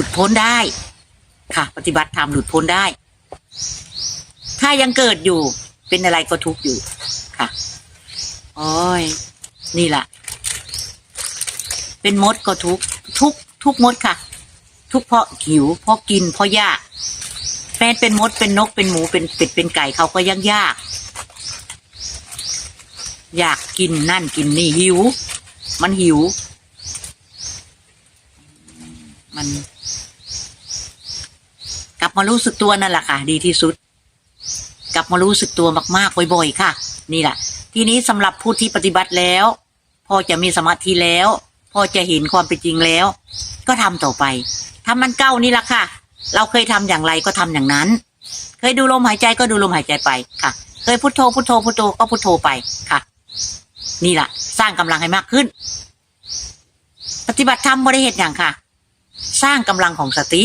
ลุดพ้นได้ ค่ะ ปฏิบัติธรรมหลุดพ้นได้ ถ้ายังเกิดอยู่ เป็นอะไรก็ทุกข์อยู่ ค่ะโอ้ยนี่แหละเป็นมดก็ทุกทุกทุกมดค่ะ ทุกเพราะหิวเพราะกินเพราะยากแม้เป็นมดเป็นนกเป็นหมูเป็นเป็ดเป็นไก่เขาก็ยังยาก อยากกินนั่นกินนี่หิว มันหิว มัน กลับมารู้สึกตัวนั่นแหละค่ะ ดีที่สุด กลับมารู้สึกตัวมากๆบ่อยๆค่ะ นี่แหละ ทีนี้สำหรับผู้ที่ปฏิบัติแล้ว พอจะมีสมาธิแล้ว พอจะเห็นความเป็นจริงแล้ว ก็ทำต่อไปทำมันเก้านี่แหละค่ะ เราเคยทำอย่างไรก็ทำอย่างนั้น เคยดูลมหายใจก็ดูลมหายใจไปค่ะ เคยพุทโธพุทโธพุทโธก็พุทโธไปค่ะ นี่แหละสร้างกำลังให้มากขึ้น ปฏิบัติธรรมบริเหตุอย่างค่ะ สร้างกำลังของสติ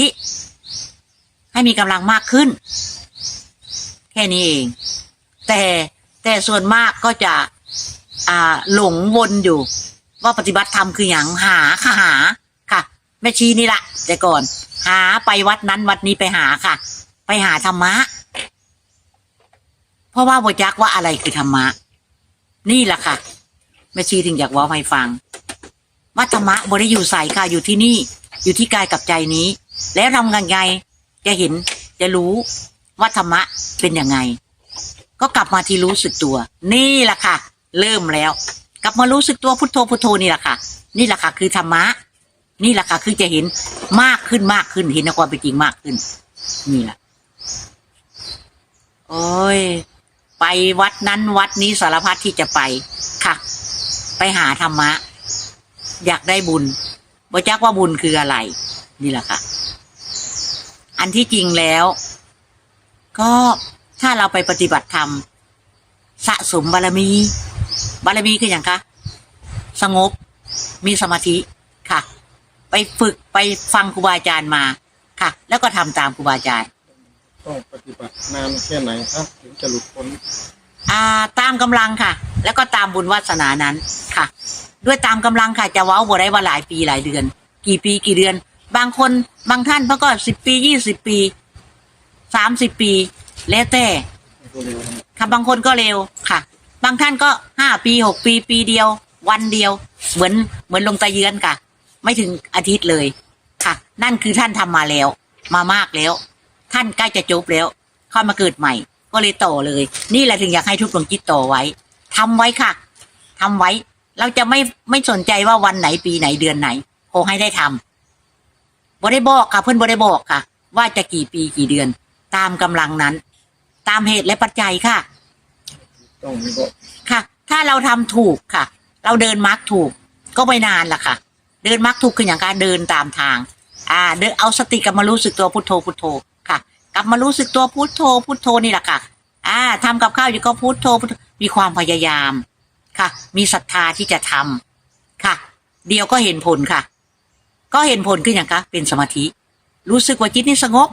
ให้มีกำลังมากขึ้น แค่นี้เอง แต่แต่ส่วนมากก็จะ อ่าหลงวนอยู่ ว่าปฏิบัติธรรมคืออย่างหาค่ะหาค่ะแม่ชีนี่แหละแต่ก่อน หาไปวัดนั้นวัดนี้ไปหาค่ะ ไปหาธรรมะ เพราะว่าบจักว่าอะไรคือธรรมะ นี่แหละค่ะแม่ชีถึงอยากว่าให้ฟังว่าธรรมะบริอยู่ใส่ค่ะอยู่ที่นี่ อยู่ที่กายกับใจนี้ แล้วทำยังไง จะเห็นจะรู้ว่าธรรมะเป็นยังไง ก็กลับมาที่รู้สึกตัว นี่แหละค่ะ เริ่มแล้ว กลับมารู้สึกตัวพุทโธพุทโธนี่แหละค่ะ นี่แหละค่ะ คือธรรมะ นี่แหละค่ะ คือจะเห็นมากขึ้นมากขึ้นเห็นความเป็นจริงมากขึ้น นี่แหละโอ้ยไปวัดนั้นวัดนี้สารพัดที่จะไปค่ะ ไปหาธรรมะ อยากได้บุญบ่จักว่าบุญคืออะไร นี่แหละค่ะ อันที่จริงแล้ว ก็ถ้าเราไปปฏิบัติธรรม สะสมบารมี บารมีคืออย่างคะสงบมีสมาธิค่ะ ไปฝึกไปฟังครูบาอาจารย์มาค่ะ แล้วก็ทำตามครูบาอาจารย์ต้องปฏิบัตินานแค่ไหนครับถึงจะหลุดพ้นอ่าตามกำลังค่ะ แล้วก็ตามบุญวาสนานั้นค่ะ ด้วยตามกำลังค่ะจะเว้าบ่ได้ว่าหลายปีหลายเดือน กี่ปีกี่เดือน บางคนบางท่านเขาก็สิบปียี่สิบปีสามสิบปี แล้วแต่ค่ะบางคนก็เร็วค่ะ บางท่านก็ห้าปีหกปีปีเดียว วันเดียว เหมือนเหมือนลงตะเยือนค่ะ ไม่ถึงอาทิตย์เลยค่ะ นั่นคือท่านทำมาแล้ว มามากแล้ว ท่านใกล้จะจบแล้วค่อยมาเกิดใหม่ ก็เลยต่อเลย นี่แหละถึงอยากให้ทุกดวงจิตต่อไว้ทำไว้ค่ะทำไว้เราจะไม่ไม่สนใจว่าวันไหนปีไหนเดือนไหนขอให้ได้ทำ บ่ได้บอกค่ะ เพื่อนบ่ได้บอกค่ะ ว่าจะกี่ปีกี่เดือน ตามกำลังนั้น ตามเหตุและปัจจัยค่ะ ต้องมีก็ค่ะ ถ้าเราทำถูกค่ะ เราเดินมาร์กถูก ก็ไม่นานล่ะค่ะ เดินมาร์กถูกคืออย่างการเดินตามทาง อ่า เดินเอาสติกลับมารู้สึกตัวพุทโธพุทโธค่ะ กลับมารู้สึกตัวพุทโธพุทโธนี่แหละค่ะ อ่าทำกับข้าวอยู่ก็พุทโธพุทโธมีความพยายามค่ะ มีศรัทธาที่จะทำค่ะ เดียวก็เห็นผลค่ะ ก็เห็นผลขึ้นอย่างคะเป็นสมาธิ รู้สึกว่าจิตนี่สงบ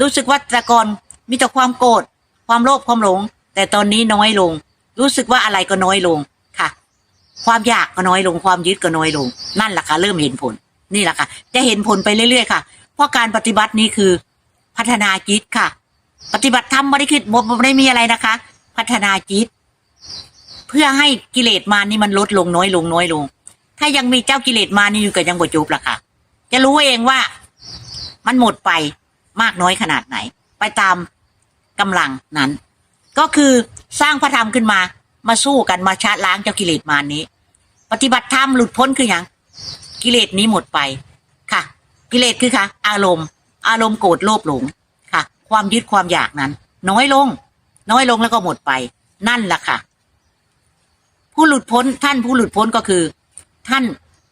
รู้สึกว่าแต่ก่อนมีแต่ความโกรธความโลภความหลง แต่ตอนนี้น้อยลง รู้สึกว่าอะไรก็น้อยลงค่ะ ความอยากก็น้อยลง ความยึดก็น้อยลง นั่นแหละค่ะเริ่มเห็นผลนี่แหละค่ะ จะเห็นผลไปเรื่อยๆค่ะ เพราะการปฏิบัตินี้คือพัฒนาจิตค่ะ ปฏิบัติธรรมไม่ได้คิดบ่ไม่ได้มีอะไรนะคะ พัฒนาจิต เพื่อให้กิเลสมานี่มันลดลงน้อยลงน้อยลง ถ้ายังมีเจ้ากิเลสมานี่อยู่กับยังบ่จบล่ะค่ะ จะรู้เองว่ามันหมดไปมากน้อยขนาดไหน ไปตามกำลังนั้น ก็คือสร้างพระธรรมขึ้นมามาสู้กันมาชาล้างเจ้ากิเลสมานี้ ปฏิบัติธรรมหลุดพ้นคืออย่างกิเลสนี้หมดไปค่ะ กิเลสคือค่ะ อารมณ์ อารมณ์โกรธโลภหลงค่ะ ความยึดความอยากนั้น น้อยลง น้อยลงแล้วก็หมดไป นั่นแหละค่ะ ผู้หลุดพ้นท่านผู้หลุดพ้นก็คือ ท่าน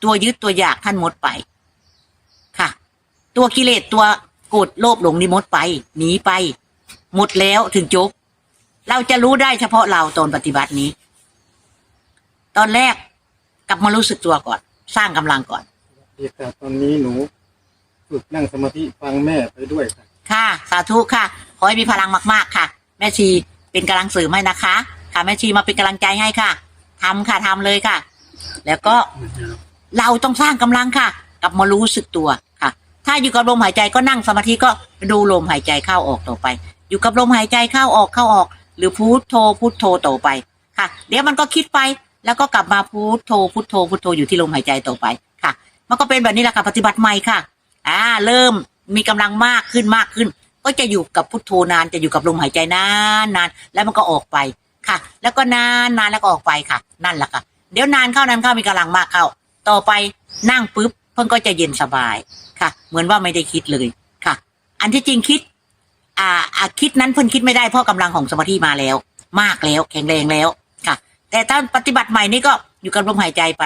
ตัวยึดตัวอยากท่านหมดไป ค่ะ ตัวกิเลสตัวโกรธโลภหลงนี่หมดไป หนีไป หมดแล้วถึงจบ เราจะรู้ได้เฉพาะเราตอนปฏิบัตินี้ ตอนแรกกลับมารู้สึกตัวก่อน สร้างกำลังก่อนดีค่ะตอนนี้หนูฝึกนั่งสมาธิฟังแม่ไปด้วยค่ะ ค่ะ สาธุค่ะ ขอให้มีพลังมากๆค่ะ แม่ชีเป็นกำลังเสริมให้นะคะ ค่ะแม่ชีมาเป็นกำลังใจให้ค่ะทำค่ะทำเลยค่ะ แล้วก็เราต้องสร้างกำลังค่ะกลับมารู้สึกตัวค่ะ ถ้าอยู่กับลมหายใจก็นั่งสมาธิก็ดูลมหายใจเข้าออกต่อไป อยู่กับลมหายใจเข้าออกเข้าออก หรือพุทโธพุทโธต่อไปค่ะ เดี๋ยวมันก็คิดไปแล้วก็กลับมาพุทโธพุทโธพุทโธอยู่ที่ลมหายใจต่อไปค่ะ มันก็เป็นแบบนี้แหละค่ะปฏิบัติใหม่ค่ะ อ่า เริ่มมีกำลังมากขึ้นมากขึ้น ก็จะอยู่กับพุทโธนานจะอยู่กับลมหายใจนานนานแล้วมันก็ออกไปค่ะ แล้วก็นานนานแล้วก็ออกไปค่ะ นั่นแหละค่ะ เดี๋ยวนานเข้านานเข้ามีกำลังมากเข้า ต่อไปนั่งปุ๊บเพิ่งก็จะเย็นสบายค่ะ เหมือนว่าไม่ได้คิดเลยค่ะ อันที่จริงคิด อ่าอาคิดนั้นเพิ่นคิดไม่ได้เพราะกำลังของสมาธิมาแล้ว มากแล้วแข็งแรงแล้วค่ะ แต่ถ้าปฏิบัติใหม่นี่ก็อยู่กับลมหายใจไป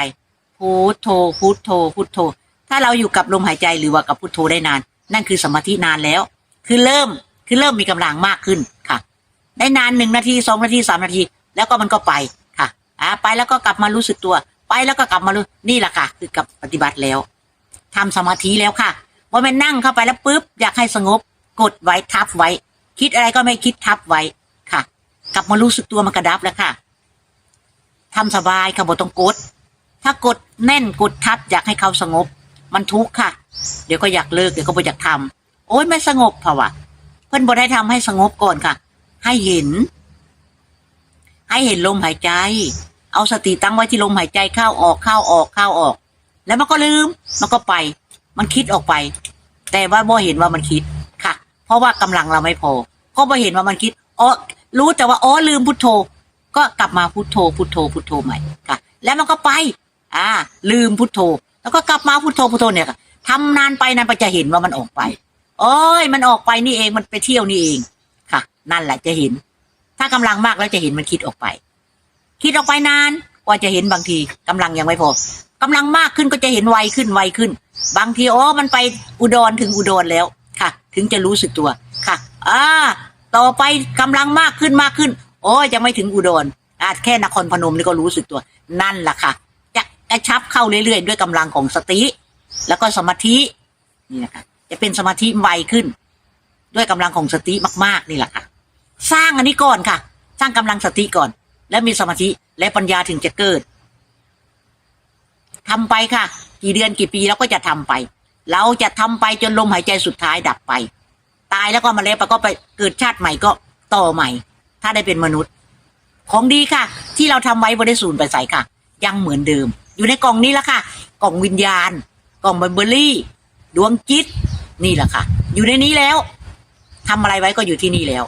พุทโธพุทโธพุทโธ ถ้าเราอยู่กับลมหายใจหรือว่ากับพุทโธได้นาน นั่นคือสมาธินานแล้ว คือเริ่มคือเริ่มมีกำลังมากขึ้นค่ะ ได้นานหนึ่งนาทีสองนาทีสามนาที แล้วก็มันก็ไป อ่าไปแล้วก็กลับมารู้สึกตัว ไปแล้วก็กลับมารู้นี่แหละค่ะ คือกับปฏิบัติแล้วทำสมาธิแล้วค่ะว่ามันนั่งเข้าไปแล้วปุ๊บอยากให้สงบ กดไว้ทับไว้ คิดอะไรก็ไม่คิดทับไว้ค่ะ กลับมารู้สึกตัวมันกระดับแล้วค่ะทำสบายค่ะบ่ต้องกด ถ้ากดแน่นกดทับ อยากให้เขาสงบ มันทุกข์ค่ะ เดี๋ยวก็อยากเลิกเดี๋ยวก็บ่อยากทำโอ้ยไม่สงบเพราะว่าเพื่อนบ่ได้ทำให้สงบก่อนค่ะ ให้เห็น ให้เห็นลมหายใจ เอาสติตั้งไว้ที่ลมหายใจเข้าออกเข้าออกเข้าออก แล้วมันก็ลืม มันก็ไป มันคิดออกไป แต่ว่าบ่เห็นว่ามันคิดค่ะ เพราะว่ากำลังเราไม่พอ ก็บ่เห็นว่ามันคิดอ๋อรู้แต่ว่าอ๋อลืมพุทโธ ก็กลับมาพุทโธพุทโธพุทโธใหม่ค่ะ แล้วมันก็ไป อ่า ลืมพุทโธ แล้วก็กลับมาพุทโธพุทโธเนี่ยค่ะทำนานไปนานไปจะเห็นว่ามันออกไปโอ้ยมันออกไปนี่เองมันไปเที่ยวนี่เองค่ะ นั่นแหละจะเห็น ถ้ากำลังมากแล้วจะเห็นมันคิดออกไป คิดออกไปนานกว่าจะเห็นบางทีกำลังยังไม่พอกำลังมากขึ้นก็จะเห็นไวขึ้นไวขึ้น บางทีอ๋อมันไปอุดรถึงอุดรแล้วค่ะ ถึงจะรู้สึกตัวค่ะอ่าต่อไปกำลังมากขึ้นมากขึ้น โอ้ยังไม่ถึงอุดรอาจแค่นครพนมนี่ก็รู้สึกตัว นั่นแหละค่ะ จะกระชับเข้าเรื่อยๆ ด้วยกำลังของสติ แล้วก็สมาธินี่นะคะจะเป็นสมาธิไวขึ้น ด้วยกำลังของสติมาก ๆ นี่แหละค่ะ สร้างอันนี้ก่อนค่ะ สร้างกำลังสติก่อน แล้วมีสมาธิและปัญญาถึงจะเกิดทำไปค่ะ กี่เดือนกี่ปีเราก็จะทำไป เราจะทำไปจนลมหายใจสุดท้ายดับไป ตายแล้วก็มาแล้วไปก็ไปเกิดชาติใหม่ก็ต่อใหม่ ถ้าได้เป็นมนุษย์ ของดีค่ะ ที่เราทำไว้บริสูญไปใส่ค่ะ ยังเหมือนเดิม อยู่ในกล่องนี้ละค่ะ กล่องวิญญาณ กล่องเบอร์รี่ ดวงจิตนี่แหละค่ะ อยู่ในนี้แล้วทำอะไรไว้ก็อยู่ที่นี่แล้ว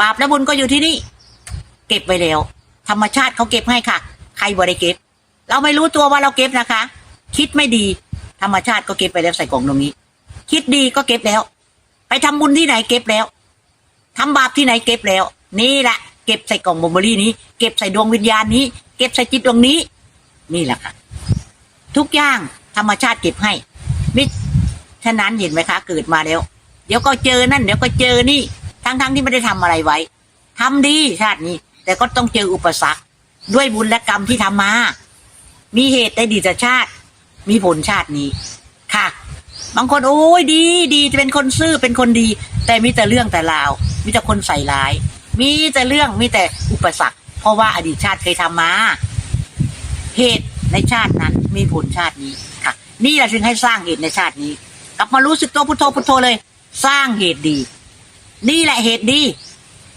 บาปและบุญก็อยู่ที่นี่ เก็บไว้แล้ว ธรรมชาติเขาเก็บให้ค่ะ ใครบ่ได้เก็บ เราไม่รู้ตัวว่าเราเก็บนะคะ คิดไม่ดี ธรรมชาติก็เก็บไปแล้วใส่กล่องตรงนี้ คิดดีก็เก็บแล้ว ไปทำบุญที่ไหนเก็บแล้วทำบาปที่ไหนเก็บแล้ว นี่แหละเก็บใส่กล่องบอมบรี่นี้ เก็บใส่ดวงวิญญาณนี้ เก็บใส่จิตดวงนี้ นี่แหละค่ะ ทุกอย่างธรรมชาติเก็บให้มิฉะนั้นเห็นไหมคะ เกิดมาแล้ว เดี๋ยวก็เจอนั่น เดี๋ยวก็เจอนี่ ทั้งๆที่ไม่ได้ทำอะไรไว้ทำดีชาตินี้ แต่ก็ต้องเจออุปสรรค ด้วยบุญและกรรมที่ทำมา มีเหตุในดีตชาติ มีผลชาตินี้ ค่ะ บางคนโอ้ยดีดีจะเป็นคนซื่อเป็นคนดี แต่มีแต่เรื่องแต่ราว มีแต่คนใส่ร้าย มีแต่เรื่องมีแต่อุปสรรค เพราะว่าอดีตชาติเคยทำมา เหตุในชาตินั้น มีผลชาตินี้ค่ะ นี่แหละถึงให้สร้างเหตุในชาตินี้ กลับมารู้สึกตัวพุทโธพุทโธเลย สร้างเหตุดี นี่แหละเหตุดี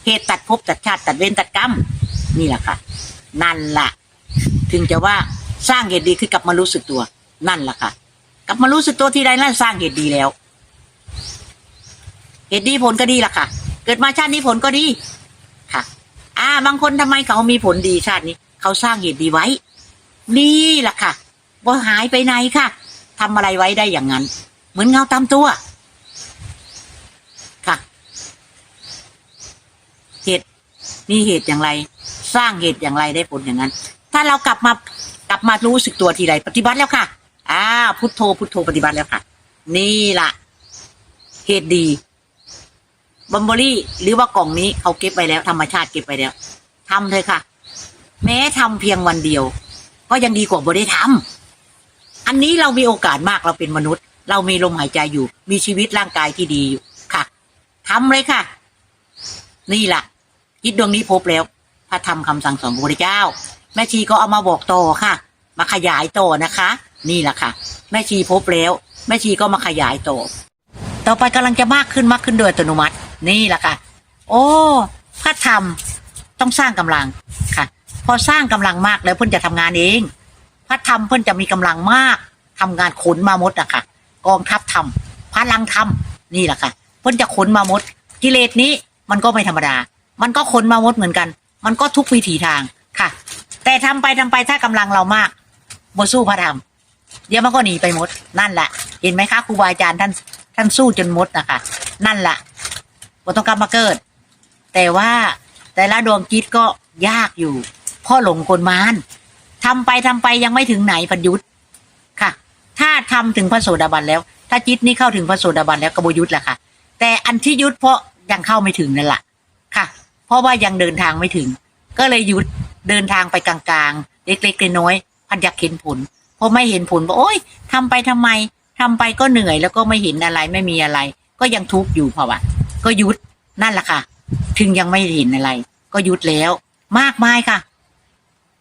เหตุตัดภพตัดชาติ ตัดเวรตัดกรรม นี่แหละค่ะ นั่นล่ะ ถึงจะว่าสร้างเหตุดีคือกลับมารู้สึกตัว นั่นแหละค่ะ กลับมารู้สึกตัวที่ใดนั่นสร้างเหตุดีแล้ว เหตุดีผลก็ดีล่ะค่ะ เกิดมาชาตินี้ผลก็ดี ค่ะ อ่า บางคนทำไมเขามีผลดีชาตินี้ เขาสร้างเหตุดีไว้ นี่แหละค่ะว่าหายไปไหนค่ะทำอะไรไว้ได้อย่างนั้น เหมือนเงาตามตัว ค่ะ เหตุ มีเหตุอย่างไร สร้างเหตุอย่างไรได้ผลอย่างนั้น ถ้าเรากลับมากลับมารู้สึกตัวทีไรปฏิบัติแล้วค่ะอ่าพุทโธพุทโธปฏิบัติแล้วค่ะ นี่ล่ะ เหตุดีบัมเบอรี่หรือว่ากล่องนี้เขาเก็บไปแล้ว ธรรมชาติเก็บไปแล้วทำเถอะค่ะ แม้ทำเพียงวันเดียว ก็ยังดีกว่าบ่ได้ทำอันนี้เรามีโอกาสมากเราเป็นมนุษย์ เรามีลมหายใจอยู่ มีชีวิตร่างกายที่ดีอยู่ค่ะทำเลยค่ะ นี่แหละ จิตดวงนี้พบแล้ว พระธรรมคำสั่งสอนพระพุทธเจ้า แม่ชีก็เอามาบอกต่อค่ะ มาขยายต่อนะคะ นี่แหละค่ะ แม่ชีพบแล้ว แม่ชีก็มาขยายต่อต่อไปกำลังจะมากขึ้นมากขึ้นโดยอัตโนมัติ นี่แหละค่ะ โอ้พระธรรมต้องสร้างกำลังค่ะ พอสร้างกำลังมากแล้วเพิ่นจะทำงานเอง พระธรรมเพิ่นจะมีกำลังมากทำงานขนมาหมดอะค่ะ กองทัพธรรมพลังธรรมนี่แหละค่ะ เพิ่นจะขนมาหมดกิเลสนี้มันก็ไม่ธรรมดา มันก็ขนมาหมดเหมือนกัน มันก็ทุกวิถีทางค่ะ แต่ทำไปทำไปถ้ากำลังเรามากบ่สู้พระธรรมเดี๋ยวมันก็หนีไปหมด นั่นแหละเห็นไหมคะครูบาอาจารย์ท่านท่านสู้จนหมดนะคะ นั่นแหละบ่ต้องกลับมาเกิด แต่ว่าแต่ละดวงจิตก็ยากอยู่เพ่อหลงกลมานทำไปทำไปยังไม่ถึงไหนพันยุทธค่ะ ถ้าทำถึงพระโสดาบันแล้ว ถ้าจิตนี้เข้าถึงพระโสดาบันแล้วกบยุทธแหละค่ะ แต่อันที่ยุทธเพราะยังเข้าไม่ถึงนั่นแหละค่ะ ราะว่ายังเดินทางไม่ถึง ก็เลยหยุดเดินทางไปกลางๆ เล็กๆน้อยๆพันอยากเห็นผลพอไม่เห็นผลบอกโอ๊ยทำไปทำไมทำไปก็เหนื่อยแล้วก็ไม่เห็นอะไรไม่มีอะไร ก็ยังทุกข์อยู่เพราะว่าก็หยุดนั่นแหละค่ะ ถึงยังไม่เห็นอะไร ก็หยุดแล้ว มากมายค่ะ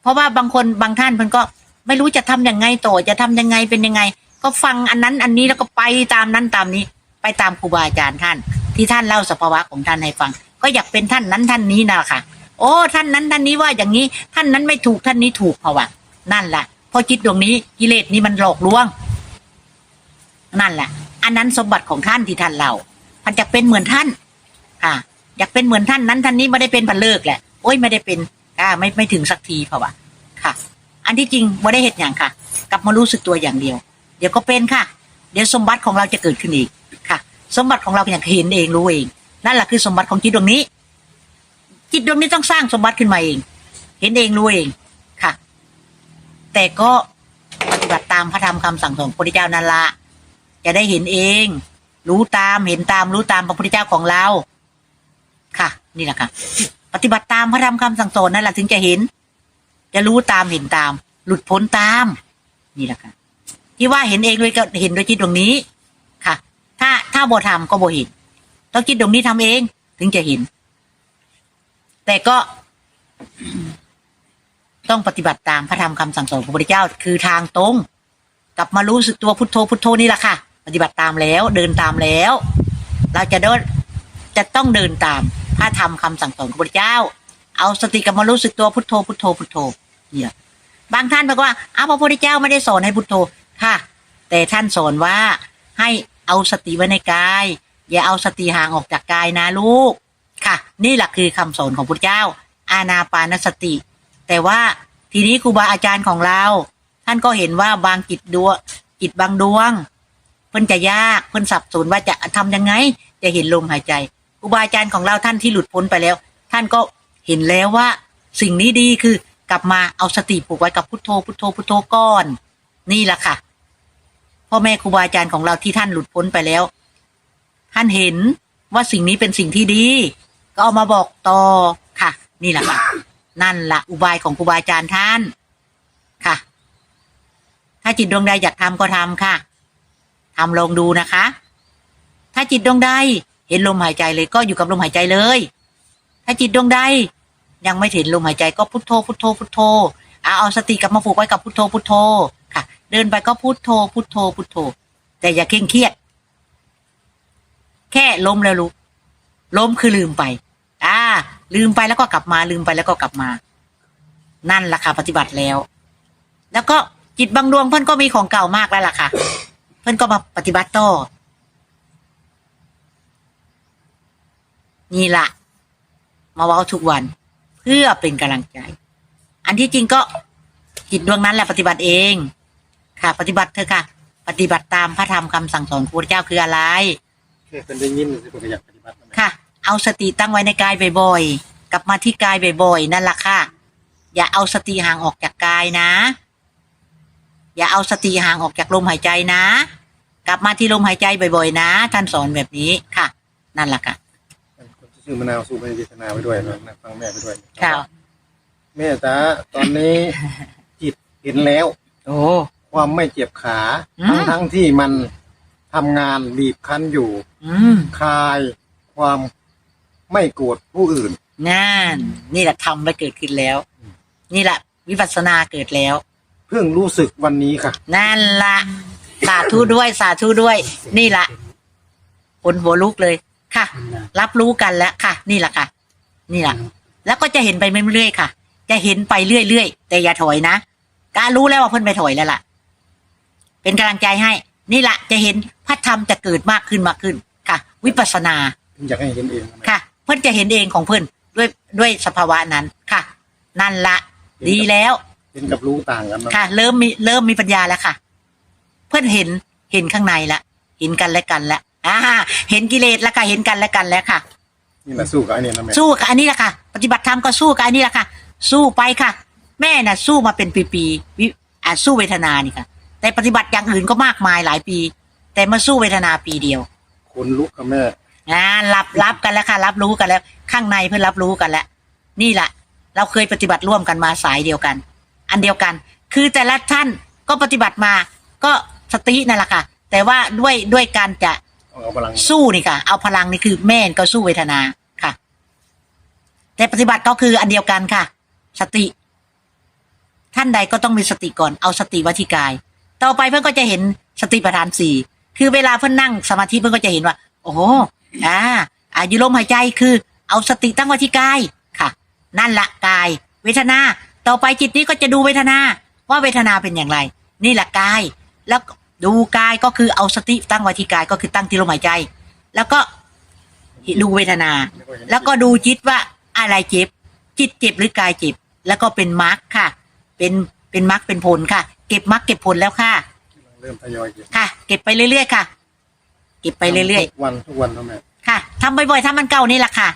เพราะว่าบางคนบางท่านเพิ่นก็ไม่รู้จะทำยังไงต่อจะทำยังไงเป็นยังไง ก็ฟังอันนั้นอันนี้แล้วก็ไปตามนั้นตามนี้ ไปตามครูบาอาจารย์ท่าน ที่ท่านเล่าสภาวะของท่านให้ฟัง ก็อยากเป็นท่านนั้นท่านนี้นะค่ะ โอ้ท่านนั้นท่านนี้ว่าอย่างนี้ท่านนั้นไม่ถูกท่านนี้ถูกเพราะว่านั่นแหละเพราะจิตดวงนี้กิเลสนี้มันหลอกลวง นั่นแหละ อันนั้นสมบัติของท่านที่ท่านเล่าพันจะเป็นเหมือนท่านค่ะอยากเป็นเหมือนท่านนั้นท่านนี้ไม่ได้เป็นพันเลิกแหละโอ้ยไม่ได้เป็นอ่าไม่ไม่ถึงสักทีเพราะว่าค่ะ อันที่จริงไม่ได้เหตุอย่างค่ะ กลับมารู้สึกตัวอย่างเดียว เดี๋ยวก็เป็นค่ะ เดี๋ยวสมบัติของเราจะเกิดขึ้นอีกค่ะ สมบัติของเราอย่างเห็นเองรู้เอง นั่นแหละคือสมบัติของจิตดวงนี้ จิตดวงนี้ต้องสร้างสมบัติขึ้นมาเอง เห็นเองรู้เองค่ะ แต่ก็ปฏิบัติตามพระธรรมคำสั่งสอนพระพุทธเจ้านั่นละจะได้เห็นเอง รู้ตามเห็นตามรู้ตามพระพุทธเจ้าของเรา ค่ะ นี่แหละค่ะ ปฏิบัติตามพระธรรมคำสั่งสอนนั่นแหละถึงจะเห็น จะรู้ตามเห็นตาม หลุดพ้นตาม นี่แหละค่ะ ที่ว่าเห็นเองด้วยก็เห็นด้วยจิตดวงนี้ ค่ะ ถ้าถ้าบ่ทำก็บ่เห็น ต้องจิดตดวงนี้ทำเอง ถึงจะเห็น แต่ก็ ต้องปฏิบัติตามพระธรรมคำสั่งสอนของพระพุทธเจ้า คือทางตรงกลับมารู้สึกตัวพุทโธพุทโธนี่แหละค่ะ ปฏิบัติตามแล้ว เดินตามแล้ว เราจะเดินจะต้องเดินตามพระธรรมคำสั่งสอนของพระพุทธเจ้า เอาสติกลับมารู้สึกตัวพุทโธพุทโธพุทโธเนี่ยบางท่านบอกว่าอ้าวพระพุทธเจ้าไม่ได้สอนให้พุทโธค่ะ แต่ท่านสอนว่าให้เอาสติไว้ในกาย อย่าเอาสติห่างออกจากกายนะลูก ค่ะ นี่แหละคือคำสอนของพุทธเจ้า อาณาปานสติ แต่ว่าทีนี้ครูบาอาจารย์ของเรา ท่านก็เห็นว่าบางจิตดวงจิตบางดวง เพิ่นจะยากเพิ่นสับสนว่าจะทำยังไง จะเห็นลมหายใจครูบาอาจารย์ของเราท่านที่หลุดพ้นไปแล้ว ท่านก็เห็นแล้วว่า สิ่งนี้ดีคือกลับมาเอาสติผูกไว้กับพุทโธพุทโธพุทโธก่อน นี่แหละค่ะพ่อแม่ครูบาอาจารย์ของเราที่ท่านหลุดพ้นไปแล้ว ท่านเห็นว่าสิ่งนี้เป็นสิ่งที่ดี ก็เอามาบอกต่อค่ะ นี่แหละค่ะ นั่นละอุบายของครูบาอาจารย์ท่านค่ะ ถ้าจิตดวงใดอยากทำก็ทำค่ะทำลองดูนะคะ ถ้าจิตดวงใดเห็นลมหายใจเลยก็อยู่กับลมหายใจเลย ถ้าจิตดวงใดยังไม่เห็นลมหายใจก็พุทโธพุทโธพุทโธเอาเอาสติกลับมาผูกไว้กับพุทโธพุทโธค่ะ เดินไปก็พุทโธพุทโธพุทโธ แต่อย่าเคร่งเครียด ล้มแล้วลุกล้มคือลืมไป อ่า ลืมไปแล้วก็กลับมา ลืมไปแล้วก็กลับมา นั่นล่ะค่ะ ปฏิบัติแล้ว แล้วก็จิตบางดวงเพื่อนก็มีของเก่ามากแล้วล่ะค่ะ เพื่อนก็มาปฏิบัติต่อนี่ล่ะมาเว้าทุกวัน เพื่อเป็นกำลังใจ อันที่จริงก็จิตดวงนั้นแหละปฏิบัติเอง ค่ะ ปฏิบัติเถอะค่ะ ปฏิบัติตามพระธรรมคำสั่งสอนของพระเจ้าคืออะไร เป็นได้ยินสิผมก็อยากปฏิบัตินั่นแหละค่ะ เอาสติตั้งไว้ในกายบ่อยๆ กลับมาที่กายบ่อยๆ นั่นแหละค่ะ อย่าเอาสติห่างออกจากกายนะ อย่าเอาสติห่างออกจากลมหายใจนะ กลับมาที่ลมหายใจบ่อยๆ นะ ท่านสอนแบบนี้ค่ะ นั่นแหละค่ะคนที่ชื่อมะนาวสูบไปพิจารณาไปด้วยนะนั่งฟังแม่ไปด้วยค่ะ แม่จ๋าตอนนี้ จิตเห็นแล้ว โอ้ ความไม่เจ็บขา อืม ทั้งทั้งที่มัน ทำงานบีบคั้นอยู่ อืมคลายความไม่โกรธผู้อื่น นั่น นี่แหละทำไปเกิดขึ้นแล้ว นี่แหละวิปัสสนาเกิดแล้ว เพิ่งรู้สึกวันนี้ค่ะ นั่นละสาธุด้วยสาธุด้วย นี่ละคนหัวลุกเลยค่ะ รับรู้กันแล้วค่ะ นี่แหละค่ะ นี่แหละแล้วก็จะเห็นไปเรื่อยๆค่ะ จะเห็นไปเรื่อยๆแต่อย่าถอยนะการู้แล้วว่าเพิ่นไปถอยแล้วล่ะ เป็นกำลังใจให้ นี่แหละจะเห็นพ ระธรรมจะเกิดมากขึ้นมากขึ้นค่ะ วิปัสสนาอยากให้เห็นเองนะค่ะ เพิ่นจะเห็นเองของเพิ่นด้วยด้วยสภาวะนั้นค่ะ นั่นละดีแล้วเห็นกับรู้ต่างกันนะค่ะ เริ่มมีเริ่มมีปัญญาแล้วค่ะ เพื่อนเห็นเห็นข้างในละเห็นกันและกันแล้วอ่าเห็นกิเลสแล้วค่ะเห็นกันและกันแล้วค่ะนี่แหละสู้กับไอ้เนี่ยนะแม่สู้กับอันนี้แหละค่ะ ปฏิบัติธรรมก็สู้กับอันนี้แหละค่ะ สู้ไปค่ะ แม่น่ะ สู้มาเป็นปีๆวิอ่าสู้เวทนานี่ค่ะ แต่ปฏิบัติอย่างอื่นก็มากมายหลายปี แต่มาสู้เวทนาปีเดียวคนลุกกับแม่อ่ารับรับกันแล้วค่ะ รับรู้กันแล้ว ข้างในเพื่อนรับรู้กันแล้วนี่แหละ เราเคยปฏิบัติร่วมกันมาสายเดียวกัน อันเดียวกัน คือแต่ละท่านก็ปฏิบัติมา ก็สตินั่นแหละค่ะ แต่ว่าด้วยด้วยการจะเอาพลังสู้นี่ค่ะ เอาพลังนี่คือแม่นก็สู้เวทนาค่ะ แต่ปฏิบัติก็คืออันเดียวกันค่ะ สติ ท่านใดก็ต้องมีสติก่อนเอาสติไวัที่กาย ต่อไปเพื่อนก็จะเห็นสติปัฏฐานสี่ คือเวลาเพื่อนนั่งสมาธิเพื่อนก็จะเห็นว่า โอ้โหอ่าอายุลมหายใจคือ เอาสติตั้งไว้ที่กายค่ะ นั่นละกาย เวทนา ต่อไปจิตนี้ก็จะดูเวทนา ว่าเวทนาเป็นอย่างไร นี่แหละกาย แล้วดูกายก็คือเอาสติตั้งไว้ที่กายก็คือตั้งที่ลมหายใจ แล้วก็ดูเวทนา แล้วก็ดูจิตว่าอะไรเจ็บ จิตเจ็บหรือกายเจ็บ แล้วก็เป็นมรรคค่ะ เป็นเป็นมรรคเป็นผลค่ะ เก็บมรรคเก็บผลแล้วค่ะ เริ่มทยอยเก็บค่ะ เก็บไปเรื่อยๆค่ะ เก็บไปเรื่อยทุกวันทุกวันนะแม่ๆค่ะทำบ่อยๆทำมันเก่านี่แหละค่ะ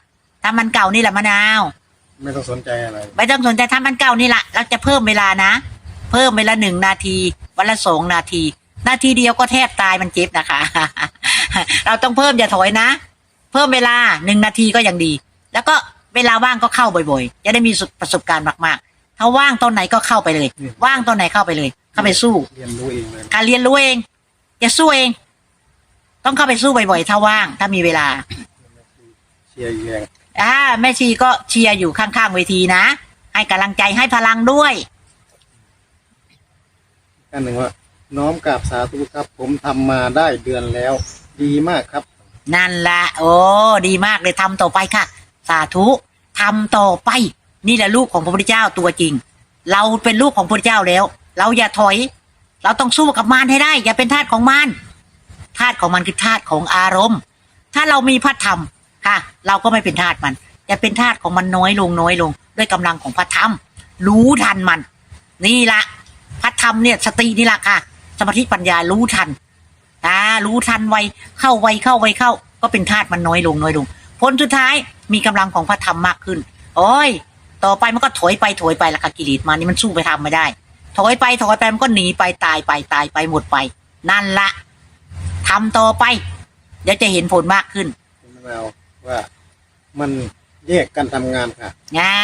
ทำมันเก่านี่แหละมะนาว ไม่ต้องสนใจอะไร ไม่ต้องสนใจทำมันเก่านี่แหละเราจะเพิ่มเวลานะ เพิ่มเวลาหนึ่งนาที วันละสองนาที นาทีเดียวก็แทบตายมันเจ็บนะคะ เราต้องเพิ่มอย่าถอยนะ เพิ่มเวลาหนึ่งนาทีก็ยังดี แล้วก็เวลาว่างก็เข้าบ่อยๆ จะได้มีประสบการณ์มากๆ ถ้าว่างตอนไหนก็เข้าไปเลย ว่างตอนไหนเข้าไปเลย เข้าไปสู้ เรียนรู้เองเลยการเรียนรู้เองจะสู้เอง ต้องเข้าไปสู้บ่อยๆถ้าว่าง ถ้ามีเวลาเชียร์อีกแรงอ่าแม่ชีก็เชียร์อยู่ข้างๆเวทีนะ ให้กำลังใจให้พลังด้วย อันหนึ่งว่า น้อมกราบสาธุครับ ผมทำมาได้เดือนแล้ว ดีมากครับ นั่นละโอ้ดีมากเลยทำต่อไปค่ะ สาธุทำต่อไป นี่แหละลูกของพระพุทธเจ้าตัวจริง เราเป็นลูกของพระพุทธเจ้าแล้ว เราอย่าถอย เราต้องสู้กับมารให้ได้ อย่าเป็นทาสของมารทาสของมันคือทาสของอารมณ์ ถ้าเรามีพระธรรมค่ะ เราก็ไม่เป็นทาสมันจะเป็นทาสของมันน้อยลงน้อยลง ด้วยกำลังของพระธรรม รู้ทันมัน นี่ละพระธรรมเนี่ยสตินี่หละค่ะ สมาธิปัญญารู้ทันอ่ารู้ทันไวเข้าไวเข้าไวเข้า ก็เป็นธาตุมันน้อยลงน้อยลงผลสุดท้ายมีกำลังของพระธรรมมากขึ้น โอ้ย ต่อไปมันก็ถอยไปถอยไปละค่ะกิเลสมานี่มันสู้ไปทำไม่ได้ ถอยไปถอยไปมันก็หนีไปตายไปตายไปหมดไป นั่นละทำต่อไป เดี๋ยวจะเห็นผลมากขึ้นคุณแมวว่ามันแยกกันทำงานค่ะอ่า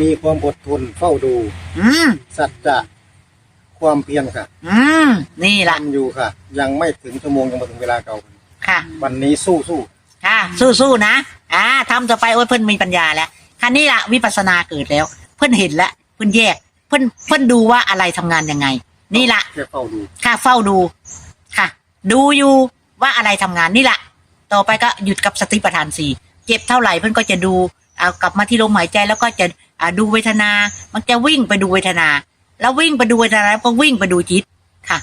มีความอดทนเฝ้าดู อืมสัจจะความเพียรค่ะ อืมนี่ละทำอยู่ค่ะ ยังไม่ถึงชั่วโมงยังมาถึงเวลาเก่าค่ะ วันนี้สู้สู้ค่ะ สู้ๆนะอ่าทำต่อไปโอ้ยเพิ่นมีปัญญาแล้วคันนี้ละวิปัสสนาเกิดแล้ว เพิ่นเห็นแล้วเพิ่นแยก เพิ่นเพิ่นดูว่าอะไรทำงานยังไง นี่ละแค่เฝ้าดูค่ะเฝ้าดูค่ะ ดูอยู่ว่าอะไรทำงานนี่แหละต่อไปก็หยุดกับสติปัฏฐานสี่เจ็บเท่าไหร่เพื่อนก็จะดูเอากลับมาที่ลมหายใจแล้วก็จะอ่าดูเวทนา มันจะวิ่งไปดูเวทนา แล้ววิ่งไปดูเวทนาแล้วก็วิ่งไปดูจิตค่ะ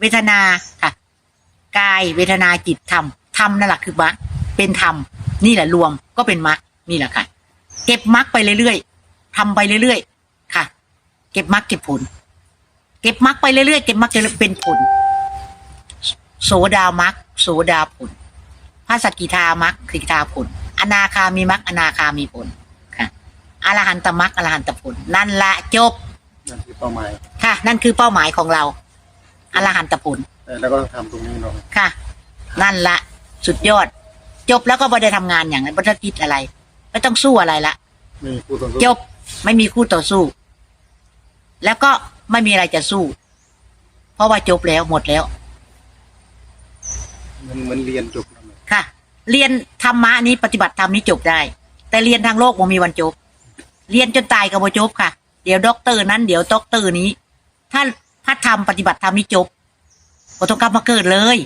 เวทนาค่ะกายเวทนาจิตธรรมธรรมนั่นแหละคือมรรคเป็นธรรมนี่แหละรวมก็เป็นมรรคนี่แหละค่ะ เก็บมรรคไปเรื่อยๆทำไปเรื่อยๆค่ะ เก็บมรรคเก็บผล เก็บมรรคไปเรื่อยๆเก็บมรรคจนเป็นผล โสดามรรคโสดาผลพระสกกิทามรรคคือทาผล อนาคามีมรรคอนาคามีผลค่ะอรหันตมรรคอรหันตผล นั่นละจบนั่นคือเป้าหมายค่ะ นั่นคือเป้าหมายของเราอรหันตผลแต่แล้วก็ต้องทำตรงนี้เนาะค่ะ นั่นละสุดยอด จบแล้วก็ไม่ได้ทำงานอย่างนั้นไม่ต้องคิดอะไร ไม่ต้องสู้อะไรละไม่มีผู้ต่อสู้จบไม่มีคู่ต่อสู้ แล้วก็ไม่มีอะไรจะสู้ เพราะว่าจบแล้วหมดแล้ว มันเหมือนเรียนจบแล้วค่ะ เรียนธรรมะนี้ปฏิบัติธรรมนี้จบได้ แต่เรียนทางโลกมันมีวันจบ เรียนจนตายก็บ่จบค่ะ เดี๋ยวด็อกเตอร์นั้นเดี๋ยวด็อกเตอร์นี้ ถ้าพระธรรมปฏิบัติธรรมนี้จบก็ต้องกลับมาเกิดเลย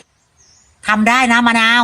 ทำได้นะมะนาว